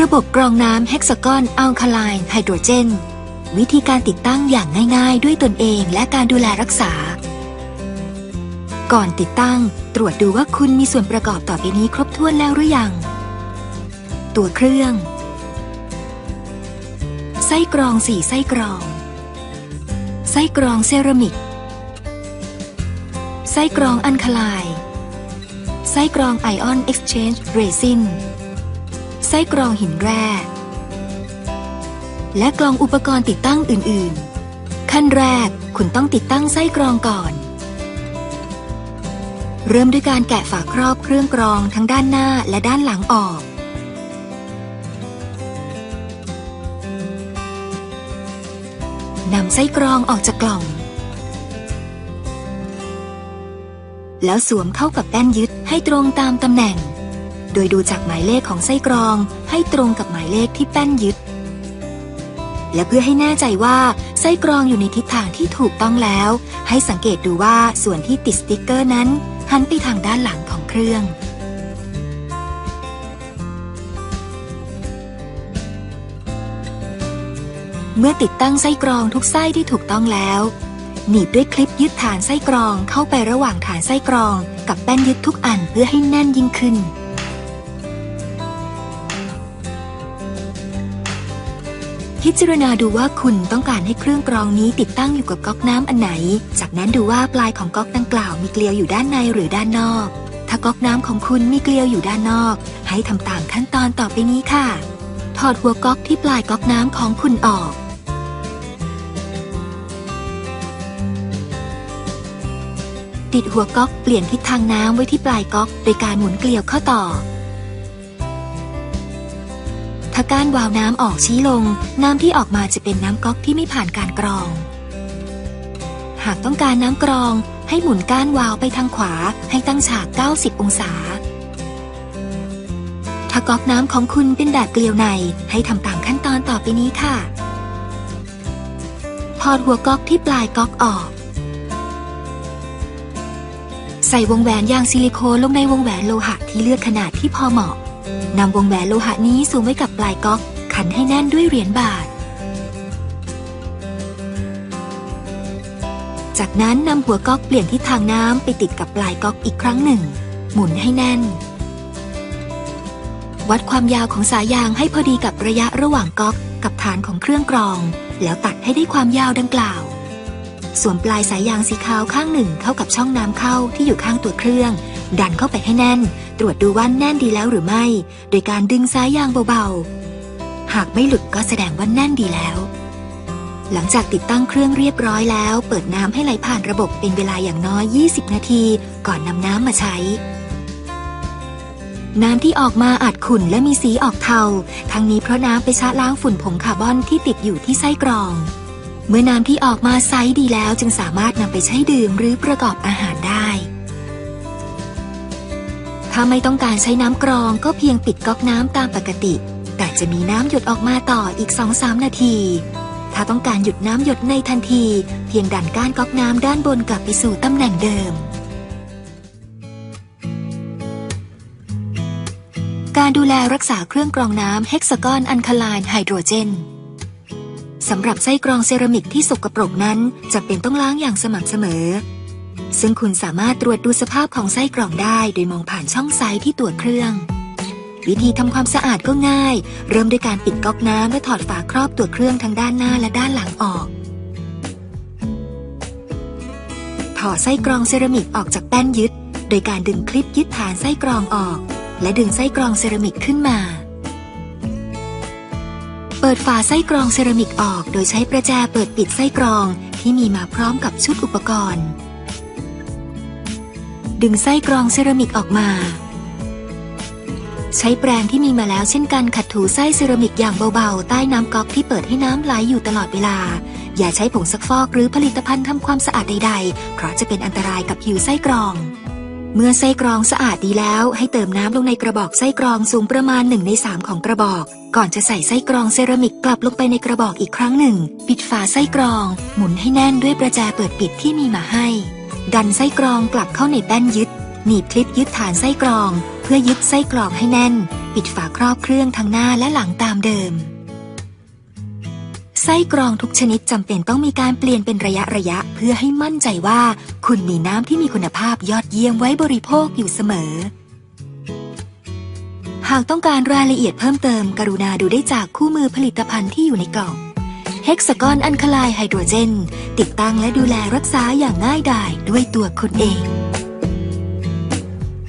ระบบกรองน้ำเฮกซากอนอัลคาไลน์ไฮโดรเจน วิธีการติดตั้งอย่างง่ายๆ ด้วยตนเองและการดูแลรักษา ก่อนติดตั้ง ตรวจดูว่าคุณมีส่วนประกอบต่อไปนี้ครบถ้วนแล้วหรือยัง ตัวเครื่อง ไส้กรองสี่ไส้กรอง ไส้กรองเซรามิก ไส้กรองอันคลายไส้กรองไอออนเอ็กซ์เชนจ์เรซิน ไส้กรองหินแร่ และกรองอุปกรณ์ติดตั้งอื่น ๆ ขั้นแรกคุณต้องติดตั้งไส้กรองก่อน เริ่มด้วยการแกะฝาครอบเครื่องกรองทั้งด้านหน้าและด้านหลังออก นำไส้กรองออกจากกล่อง แล้วสวมเข้ากับแป้นยึดให้ตรงตามตำแหน่ง โดยดูจากหมายเลขของไส้กรองให้ตรงกับหมายเลขที่แป้นยึด และเพื่อให้แน่ใจว่าไส้กรองอยู่ในทิศทางที่ถูกต้องแล้ว ให้สังเกตดูว่าส่วนที่ติดสติกเกอร์นั้น หันไปทางด้านหลังของเครื่องเมื่อติดตั้งไส้กรองทุกไส้ที่ถูกต้องแล้ว หนีบด้วยคลิปยึดฐานไส้กรองเข้าไประหว่างฐานไส้กรองกับแป้นยึดทุกอันเพื่อให้แน่นยิ่งขึ้น พิจารณาดูว่าคุณต้องการให้เครื่องกรองนี้ติดตั้งอยู่กับก๊อกน้ำอันไหน จากนั้นดูว่าปลายของก๊อกดังกล่าวมีเกลียวอยู่ด้านในหรือด้านนอก ถ้าก๊อกน้ำของคุณมีเกลียวอยู่ด้านนอก ให้ทำตามขั้นตอนต่อไปนี้ค่ะ ถอดหัวก๊อกที่ปลายก๊อกน้ำของคุณออกติดหัวก๊อกเปลี่ยนทิศทางน้ำไว้ที่ปลายก๊อกโดยการหมุนเกลียวเข้าต่อ ถ้าก้านวาวน้ำออกชี้ลง น้ำที่ออกมาจะเป็นน้ำก๊อกที่ไม่ผ่านการกรอง หากต้องการน้ำกรอง ให้หมุนก้านวาล์วไปทางขวาให้ตั้งฉาก 90 องศา ถ้าก๊อกน้ำของคุณเป็นแบบเกลียวใน ให้ทำตามขั้นตอนต่อไปนี้ค่ะถอดหัวก๊อกที่ปลายก๊อกออก ใส่วงแหวนยางซิลิโคนลงในวงแหวนโลหะที่เลือกขนาดที่พอเหมาะ นำวงแหวนโลหะนี้สูงไว้กับปลายก๊อก ขันให้แน่นด้วยเหรียญบาท จากนั้นนำหัวก๊อกเปลี่ยนทิศทางน้ำไปติดกับปลายก๊อกอีกครั้งหนึ่ง หมุนให้แน่น วัดความยาวของสายยางให้พอดีกับระยะระหว่างก๊อกกับฐานของเครื่องกรอง แล้วตัดให้ได้ความยาวดังกล่าวสวมปลายสายยางสีขาวข้างหนึ่งเข้ากับช่องน้ำเข้าที่อยู่ข้างตัวเครื่อง ดันเข้าไปให้แน่น ตรวจดูว่าแน่นดีแล้วหรือไม่ โดยการดึงสายยางเบาๆ หากไม่หลุดก็แสดงว่าแน่นดีแล้ว หลังจากติดตั้งเครื่องเรียบร้อยแล้ว เปิดน้ำให้ไหลผ่านระบบเป็นเวลาอย่างน้อย 20 นาที ก่อนนำน้ำมาใช้ น้ำที่ออกมาอาจขุ่นและมีสีออกเทา ทั้งนี้เพราะน้ำไปชะล้างฝุ่นผงคาร์บอนที่ติดอยู่ที่ไส้กรองเมื่อน้ำที่ออกมาใสดีแล้วจึงสามารถนำไปใช้ดื่มหรือประกอบอาหารได้ ถ้าไม่ต้องการใช้น้ำกรองก็เพียงปิดก๊อกน้ำตามปกติ แต่จะมีน้ำหยดออกมาต่ออีก 2-3 นาที ถ้าต้องการหยุดน้ำหยดในทันที เพียงดันก้านก๊อกน้ำด้านบนกลับไปสู่ตำแหน่งเดิม การดูแลรักษาเครื่องกรองน้ำเฮกซากอนอันคาลน์ไฮโดรเจนสำหรับไส้กรองเซรามิกที่สกปรกนั้นจำเป็นต้องล้างอย่างสม่ำเสมอ ซึ่งคุณสามารถตรวจดูสภาพของไส้กรองได้โดยมองผ่านช่องไซที่ตัวเครื่อง วิธีทำความสะอาดก็ง่าย เริ่มด้วยการปิดก๊อกน้ำและถอดฝาครอบตัวเครื่องทั้งด้านหน้าและด้านหลังออก ถอดไส้กรองเซรามิกออกจากแป้นยึด โดยการดึงคลิปยึดฐานไส้กรองออก และดึงไส้กรองเซรามิกขึ้นมา เปิดฝาไส้กรองเซรามิกออก โดยใช้ประแจเปิดปิดไส้กรองที่มีมาพร้อมกับชุดอุปกรณ์ ดึงไส้กรองเซรามิกออกมา ใช้แปรงที่มีมาแล้วเช่นกันขัดถูไส้เซรามิกอย่างเบาๆ ใต้น้ำก๊อกที่เปิดให้น้ำไหลอยู่ตลอดเวลา อย่าใช้ผงซักฟอกหรือผลิตภัณฑ์ทำความสะอาดใดๆ เพราะจะเป็นอันตรายกับผิวไส้กรอง เมื่อไส้กรองสะอาดดีแล้ว ให้เติมน้ำลงในกระบอกไส้กรองสูงประมาณ1ใน3ของกระบอก ก่อนจะใส่ไส้กรองเซรามิกกลับลงไปในกระบอกอีกครั้งหนึ่ง ปิดฝาไส้กรอง หมุนให้แน่นด้วยประแจเปิดปิดที่มีมาให้ ดันไส้กรองกลับเข้าในแป้นยึด หนีบคลิปยึดฐานไส้กรอง เพื่อยึดไส้กรองให้แน่น ปิดฝาครอบเครื่องทั้งหน้าและหลังตามเดิม ไส้กรองทุกชนิดจำเป็นต้องมีการเปลี่ยนเป็นระยะระยะ เพื่อให้มั่นใจว่า คุณมีน้ำที่มีคุณภาพยอดเยี่ยมไว้บริโภคอยู่เสมอ หากต้องการรายละเอียดเพิ่มเติม กรุณาดูได้จากคู่มือผลิตภัณฑ์ที่อยู่ในกล่อง เฮกซากอนอันคลายไฮโดรเจน ติดตั้งและดูแลรักษาอย่างง่ายดายด้วยตัวคุณเอง